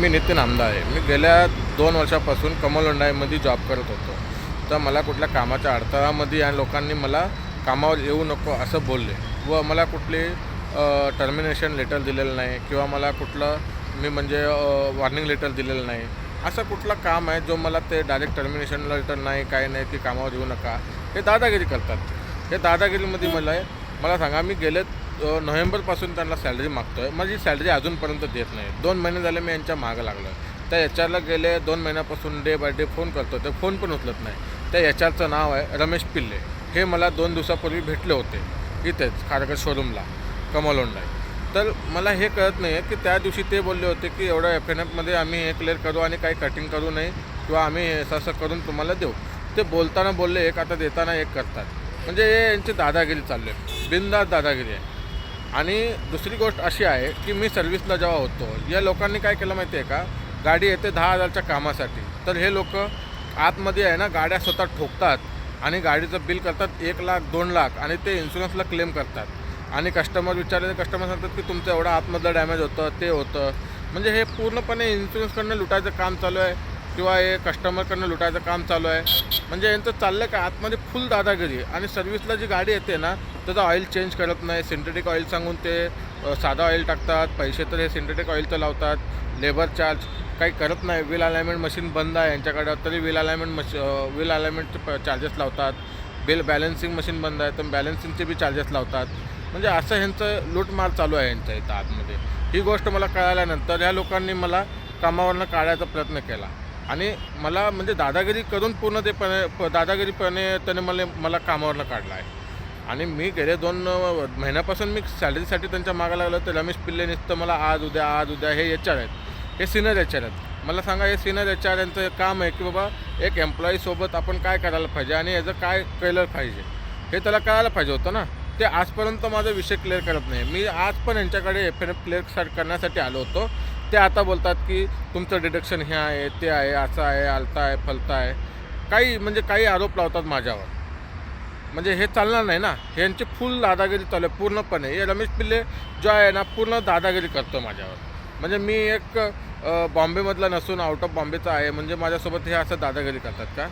मी नितीन आमदार आहे. मी गेल्या दोन वर्षापासून कमल हुंडाईमध्ये जॉब करत होतो. तर मला कुठल्या कामाच्या अडथळ्यामध्ये या लोकांनी मला कामावर येऊ नको असं बोलले. व मला कुठली टर्मिनेशन लेटर दिलेलं नाही किंवा मला कुठलं मी म्हणजे वॉर्निंग लेटर दिलेलं नाही. असं कुठलं काम आहे जो मला ते डायरेक्ट टर्मिनेशन लेटर नाही काही नाही की कामावर येऊ नका. हे दादागिरी करतात. हे दादागिरीमध्ये मला मला सांगा मी गेले नोव्हेंबरपासून त्यांना सॅलरी मागतो आहे म्हणजे माझी सॅलरी अजूनपर्यंत देत नाही. दोन महिने झाले मी यांच्या मागं लागलो त्या एच आरला गेले दोन महिन्यापासून डे बाय डे फोन करतो ते फोन पण उचलत नाही. त्या एच आरचं नाव आहे रमेश पिल्ले. हे मला दोन दिवसापूर्वी भेटले होते. इथेच कारगर शोरूमला कमल तर मला हे कळत नाही आहे की त्या दिवशी ते बोलले होते की एवढं एफ एन एफमध्ये आम्ही हे क्लिअर करू आणि काही कटिंग करू नये किंवा आम्ही असं असं करून तुम्हाला देऊ. ते बोलताना बोलले एक आता देताना एक करतात. म्हणजे हे यांची दादागिरी चालली आहे. बिनधास्त दादागिरी आहे. आणि दुसरी गोष्ट अशी आहे की मी सर्व्हिसला जेव्हा होतो या लोकांनी काय केलं माहिती आहे का? गाडी येते दहा हजारच्या कामासाठी. तर हे लोक आतमध्ये आहे ना गाड्या स्वतः ठोकतात आणि गाडीचं बिल करतात एक लाख दोन लाख आणि ते इन्शुरन्सला क्लेम करतात. आणि कस्टमर विचारले तर कस्टमर सांगतात की तुमचं एवढं आतमधलं डॅमेज होतं ते होतं. म्हणजे हे पूर्णपणे इन्शुरन्सकडनं लुटायचं काम चालू आहे किंवा हे कस्टमरकडनं लुटायचं काम चालू आहे. म्हणजे यांचं चाललं का आतमध्ये फुल दादागिरी. आणि सर्व्हिसला जी गाडी येते ना त्याचं ऑइल चेंज करत नाही. सिंथेटिक ऑइल सांगून ते साधा ऑइल टाकतात. पैसे तर हे सिंथेटिक ऑइलचं लावतात. लेबर चार्ज काही करत नाही. व्हील अलायमेंट मशीन बंद आहे यांच्याकडं. तरी व्हील अलायमेंट मश व्हील अलायमेंटचे चार्जेस लावतात. बिल बॅलन्सिंग मशीन बंद आहे. तर बॅलन्सिंगचे बी चार्जेस लावतात. म्हणजे असं ह्यांचं लूटमार चालू आहे यांच्या इथं आतमध्ये. ही गोष्ट मला कळाल्यानंतर ह्या लोकांनी मला कामावरनं काढायचा प्रयत्न केला. आणि मला म्हणजे दादागिरी करून पूर्ण ते प- दादागिरीपणे त्याने मला मला कामावरनं काढलं आहे. आणि मी गेले दोन महिन्यापासून मी सॅलरीसाठी त्यांच्या मागं लागलो तर रमेश पिल्ले नुसतं मला आज उद्या आज उद्या हे एच आर आहेत. हे सिनियर एच आर आहेत. मला सांगा हे सिनियर एच आर यांचं काम आहे की बाबा एक एम्प्लॉईसोबत आपण काय करायला पाहिजे आणि याचं काय केलं पाहिजे? हे त्याला कळायला पाहिजे होतं ना. ते आजपर्यंत माझा विषय क्लिअर करत नाही. मी आज पण यांच्याकडे एफ एन एफ क्लिअर करण्यासाठी आलो होतो. ते आता बोलतात की तुमचं डिडक्शन हे आहे ते आहे असं आहे आलता आहे फलता आहे. काही म्हणजे काही आरोप लावतात माझ्यावर. म्हणजे हे चालणार नाही ना. ह्यांची फुल दादागिरी चालू आहे पूर्णपणे. हे रमेश पिल्ले जो आहे ना पूर्ण दादागिरी करतो माझ्यावर. म्हणजे मी एक बॉम्बेमधला नसून आउट ऑफ बॉम्बेचा आहे. म्हणजे माझ्यासोबत हे असं दादागिरी करतात का?